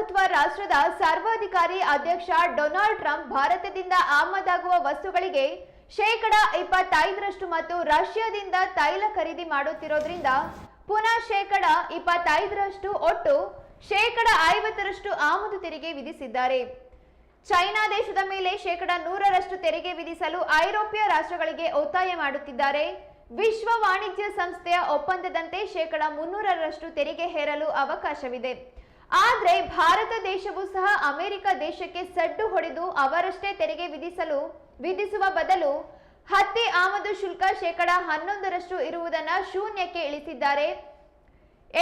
ಪ್ರಜಾಪ್ರಭುತ್ವ ರಾಷ್ಟ್ರದ ಸರ್ವಾಧಿಕಾರಿ ಅಧ್ಯಕ್ಷ ಡೊನಾಲ್ಡ್ ಟ್ರಂಪ್ ಭಾರತದಿಂದ ಆಮದಾಗುವ ವಸ್ತುಗಳಿಗೆ ಶೇಕಡ ಇಪ್ಪತ್ತೈದರಷ್ಟು ಮತ್ತು ರಷ್ಯಾದಿಂದ ತೈಲ ಖರೀದಿ ಮಾಡುತ್ತಿರೋದ್ರಿಂದ ಪುನಃ ಶೇಕಡ ಇಪ್ಪತ್ತೈದರಷ್ಟು ಒಟ್ಟು ಶೇಕಡ ಐವತ್ತರಷ್ಟು ಆಮದು ತೆರಿಗೆ ವಿಧಿಸಿದ್ದಾರೆ. ಚೈನಾ ದೇಶದ ಮೇಲೆ ಶೇಕಡ ನೂರರಷ್ಟು ತೆರಿಗೆ ವಿಧಿಸಲು ಐರೋಪ್ಯ ರಾಷ್ಟ್ರಗಳಿಗೆ ಒತ್ತಾಯ ಮಾಡುತ್ತಿದ್ದಾರೆ. ವಿಶ್ವ ವಾಣಿಜ್ಯ ಸಂಸ್ಥೆಯ ಒಪ್ಪಂದದಂತೆ ಶೇಕಡ ಮುನ್ನೂರರಷ್ಟು ತೆರಿಗೆ ಹೇರಲು ಅವಕಾಶವಿದೆ. ಆದರೆ ಭಾರತ ದೇಶವು ಸಹ ಅಮೆರಿಕ ದೇಶಕ್ಕೆ ಸಡ್ಡು ಹೊಡೆದು ಅವರಷ್ಟೇ ತೆರಿಗೆ ವಿಧಿಸಲು, ವಿಧಿಸುವ ಬದಲು ಹತ್ತಿ ಆಮದು ಶುಲ್ಕ ಶೇಕಡ ಹನ್ನೊಂದರಷ್ಟು ಇರುವುದನ್ನು ಶೂನ್ಯಕ್ಕೆ ಇಳಿಸಿದ್ದಾರೆ.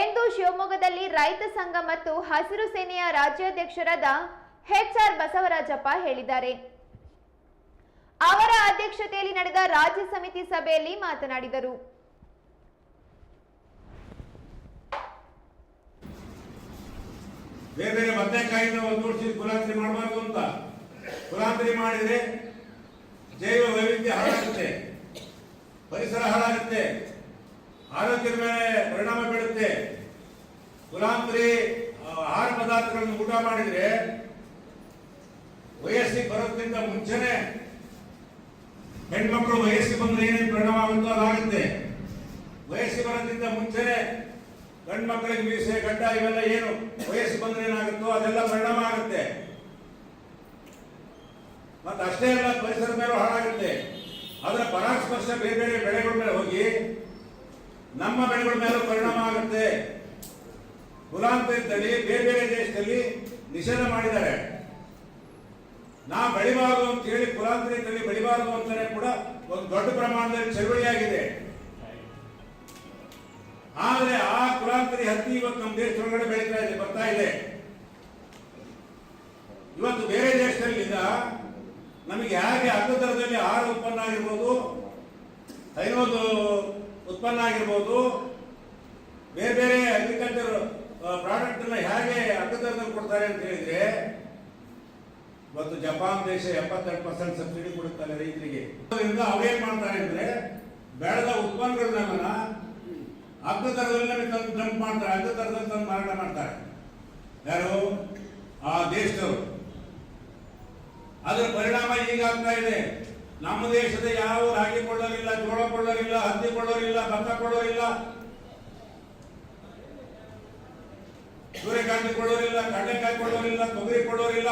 ಎಂದು ಶಿವಮೊಗ್ಗದಲ್ಲಿ ರೈತ ಸಂಘ ಮತ್ತು ಹಸಿರು ಸೇನೆಯ ರಾಜ್ಯಾಧ್ಯಕ್ಷರಾದ ಎಚ್ ಆರ್ ಬಸವರಾಜಪ್ಪ ಹೇಳಿದ್ದಾರೆ. ಅವರ ಅಧ್ಯಕ್ಷತೆಯಲ್ಲಿ ನಡೆದ ರಾಜ್ಯ ಸಮಿತಿ ಸಭೆಯಲ್ಲಿ ಮಾತನಾಡಿದರು. ಬೇರೆ ಬೇರೆ ಬದನೆಕಾಯಿನ ವರ್ಷ ಕುಲಾಂತರಿ ಮಾಡಬಾರ್ದು ಅಂತ. ಕುಲಾಂತರಿ ಮಾಡಿದ್ರೆ ಜೈವ ವೈವಿಧ್ಯ ಹಾಳಾಗುತ್ತೆ. ಪರಿಸರ ಹಾಳಾಗುತ್ತೆ. ಆರೋಗ್ಯದ ಮೇಲೆ ಪರಿಣಾಮ ಬೀಳುತ್ತೆ. ಕುಲಾಂತರಿ ಆಹಾರ ಪದಾರ್ಥಗಳನ್ನು ಊಟ ಮಾಡಿದ್ರೆ ವಯಸ್ಸಿಗೆ ಬರೋದಕ್ಕಿಂತ ಮುಂಚೆನೆ ಹೆಣ್ಮಕ್ಳು ವಯಸ್ಸಿಗೆ ಬಂದ್ರೆ ಏನೇನು ಪರಿಣಾಮ ಆಗುತ್ತೋ ಅದಾಗುತ್ತೆ. ವಯಸ್ಸಿಗೆ ಬರೋದಕ್ಕಿಂತ ಮುಂಚೆನೆ ಗಂಡು ಮಕ್ಕಳಿಗೆ ಮೀಸೆ, ಗಡ್ಡ ಇವೆಲ್ಲ ಏನು? ವಯಸ್ಸು ಬಂದ್ರೆ ಏನಾಗುತ್ತೋ ಅದೆಲ್ಲ ಪರಿಣಾಮ ಆಗುತ್ತೆ. ಮತ್ತೆ ಅಷ್ಟೇ ಅಲ್ಲ, ಪರಿಸರ ಮೇಲೂ ಹಾಳಾಗುತ್ತೆ. ಅದರ ಪರಾಸ್ಪರ್ಶ ಬೇರೆ ಬೇರೆ ಬೆಳೆಗಳ ಮೇಲೆ ಹೋಗಿ ನಮ್ಮ ಬೆಳೆಗಳ ಮೇಲೆ ಪರಿಣಾಮ ಆಗುತ್ತೆ. ಕುಲಾಂತರದಲ್ಲಿ, ಬೇರೆ ಬೇರೆ ದೇಶದಲ್ಲಿ ನಿಷೇಧ ಮಾಡಿದ್ದಾರೆ. ನಾ ಬೆಳಿಬಾರದು ಅಂತ ಹೇಳಿ ಕುಲಾಂತರಿ ತಳಿ ಬೆಳಿಬಾರದು ಅಂತಾನೆ ಕೂಡ ಒಂದು ದೊಡ್ಡ ಪ್ರಮಾಣದಲ್ಲಿ ಚಳುವಳಿಯಾಗಿದೆ. ಆದ್ರೆ ಆ ಕುಲಾಂತರಿ ಹತ್ತಿ ಇವತ್ತು ನಮ್ಮ ದೇಶದೊಳಗಡೆ ಬೆಳೀತಾ ಇದೆ, ಬರ್ತಾ ಇದೆ. ಇವತ್ತು ಬೇರೆ ದೇಶದಲ್ಲಿಂದ ನಮಗೆ ಹೇಗೆ ಅರ್ಧ ದರದಲ್ಲಿ ಆಹಾರ ಉತ್ಪನ್ನ ಆಗಿರ್ಬೋದು ಐನೋದು ಉತ್ಪನ್ನ ಆಗಿರ್ಬೋದು, ಬೇರೆ ಬೇರೆ ಅಗ್ರಿಕಲ್ಚರ್ ಪ್ರಾಡಕ್ಟ್ ಅನ್ನ ಹೇಗೆ ಅರ್ಧ ದರದಲ್ಲಿ ಕೊಡ್ತಾರೆ ಅಂತ ಹೇಳಿದ್ರೆ, ಇವತ್ತು ಜಪಾನ್ ದೇಶ ಎಪ್ಪತ್ತೆರಡು ಪರ್ಸೆಂಟ್ ಸಬ್ಸಿಡಿ ಕೊಡುತ್ತಾರೆ ರೈತರಿಗೆ. ಅವೇನ್ ಮಾಡ್ತಾರೆ ಅಂದ್ರೆ, ಬೆಳೆದ ಉತ್ಪನ್ನಗಳನ್ನ ದರದಲ್ಲಿ ನಮಗೆ ತಂದು ಡಂಪ್ ಮಾಡ್ತಾರೆ ಅಗ್ಗ ದರದಲ್ಲಿ ತಂದು ಮಾರಾಟ ಮಾಡ್ತಾರೆ. ಯಾರು? ಆ ದೇಶದವರು. ಅದರ ಪರಿಣಾಮ ಈಗ ಆಗ್ತಾ ಇದೆ. ನಮ್ಮ ದೇಶದ ಯಾವ ರಾಗಿ ಕೊಳ್ಳೋರಿಲ್ಲ, ಜೋಳ ಕೊಳ್ಳೋರಿಲ್ಲ, ಹತ್ತಿ ಕೊಳ್ಳೋರಿಲ್ಲ, ಭತ್ತ ಕೊಳ್ಳೋರಿಲ್ಲ. ಸೂರ್ಯಕಾಂತಿ ಕೊಳ್ಳೋರಿಲ್ಲ, ಕಡಲೆಕಾಯಿ ಕೊಳ್ಳೋರಿಲ್ಲ, ತೊಗರಿ ಕೊಳ್ಳೋರಿಲ್ಲ.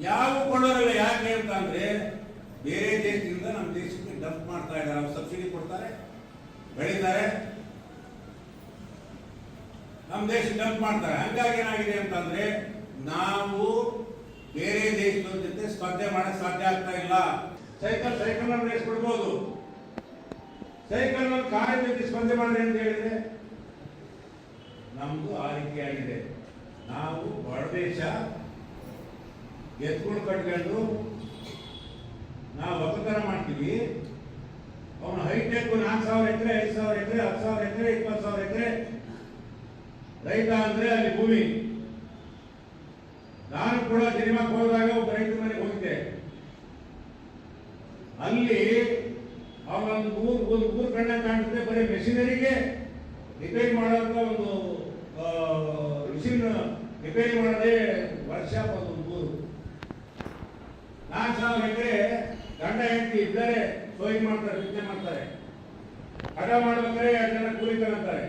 ಯಾವ ಕೊಳ್ಳೋರಿಲ್ಲ. ಯಾಕೆ ಅಂತ ಅಂದ್ರೆ ಬೇರೆ ದೇಶದಿಂದ ನಮ್ಮ ದೇಶಕ್ಕೆ ಡಂಪ್ ಮಾಡ್ತಾ ಇದ್ದಾರೆ, ಅವ್ರು ಸಬ್ಸಿಡಿ ಕೊಡ್ತಾರೆ, ಬೆಳೀತಾರೆ. ನಮ್ಮ ದೇಶ ಡಂಪ್ ಮಾಡ್ತಾರೆ. ಹಂಗಾಗಿ ಏನಾಗಿದೆ ಅಂತಂದ್ರೆ, ನಾವು ಬೇರೆ ದೇಶದ ಜೊತೆ ಸ್ಪರ್ಧೆ ಮಾಡಕ್ ಸಾಧ್ಯ ಆಗ್ತಾ ಇಲ್ಲ. ಸೈಕಲ್ ಸೈಕಲ್ ಅನ್ನು ರೇಸ್ ಕೊಡ್ಬೋದು ಸೈಕಲ್ನಲ್ಲಿ ಕಾರ್ ಜೊತೆ ಸ್ಪರ್ಧೆ ಮಾಡಿದೆ ಅಂತ ಹೇಳಿದ್ರೆ ನಮ್ದು ಆ ರೀತಿಯಾಗಿದೆ ನಾವು ಬಡ ದೇಶ ಎತ್ಕೊಂಡು ಕಟ್ಕೊಂಡು ನಾವು ಒಕ್ಕತರ ಮಾಡ್ತೀವಿ. ಅವನು ಹೈಟೆಕ್ ನಾಲ್ಕು ಸಾವಿರ ಎಕರೆ, ಐದು ಸಾವಿರ ಎಕರೆ, ಹತ್ತು ಸಾವಿರ ಎಕರೆ, ಇಪ್ಪತ್ತು ಸಾವಿರ ಎಕರೆ. ರೈತ ಅಂದ್ರೆ ಅಲ್ಲಿ ಭೂಮಿ. ನಾನು ಕೂಡ ಸಿನಿಮಾಕ್ಕೆ ಹೋದಾಗ ಒಬ್ಬ ರೈತ ಮನೆಗೆ ಹೋಗಿದ್ದೆ. ಅಲ್ಲಿ ಅವನೊಂದು ಊರು ಒಂದು ಊರು ಕಣ್ಣ ಕಾಣುತ್ತೆ, ಬರೀ ಮೆಷಿನರಿಗೆ ರಿಪೇರಿ ಮಾಡೋಂಥ ಒಂದು ಮಿಷಿನ್ ರಿಪೇರಿ ಮಾಡೋದೇ ವರ್ಷ ಒಂದು ಊರು ನಾಲ್ಕು ಸಾವಿರ ಎಕರೆ ಗಂಡ ಹೆಂಡತಿ ಇದ್ದರೆ ಸೋಯಿ ಮಾಡ್ತಾರೆ ನಿದ್ದೆ ಮಾಡ್ತಾರೆ. ಹಠ ಮಾಡ್ಬೇಕಾದ್ರೆ ಎರಡು ಜನ ಕೂಲಿ ತಗೊಂತಾರೆ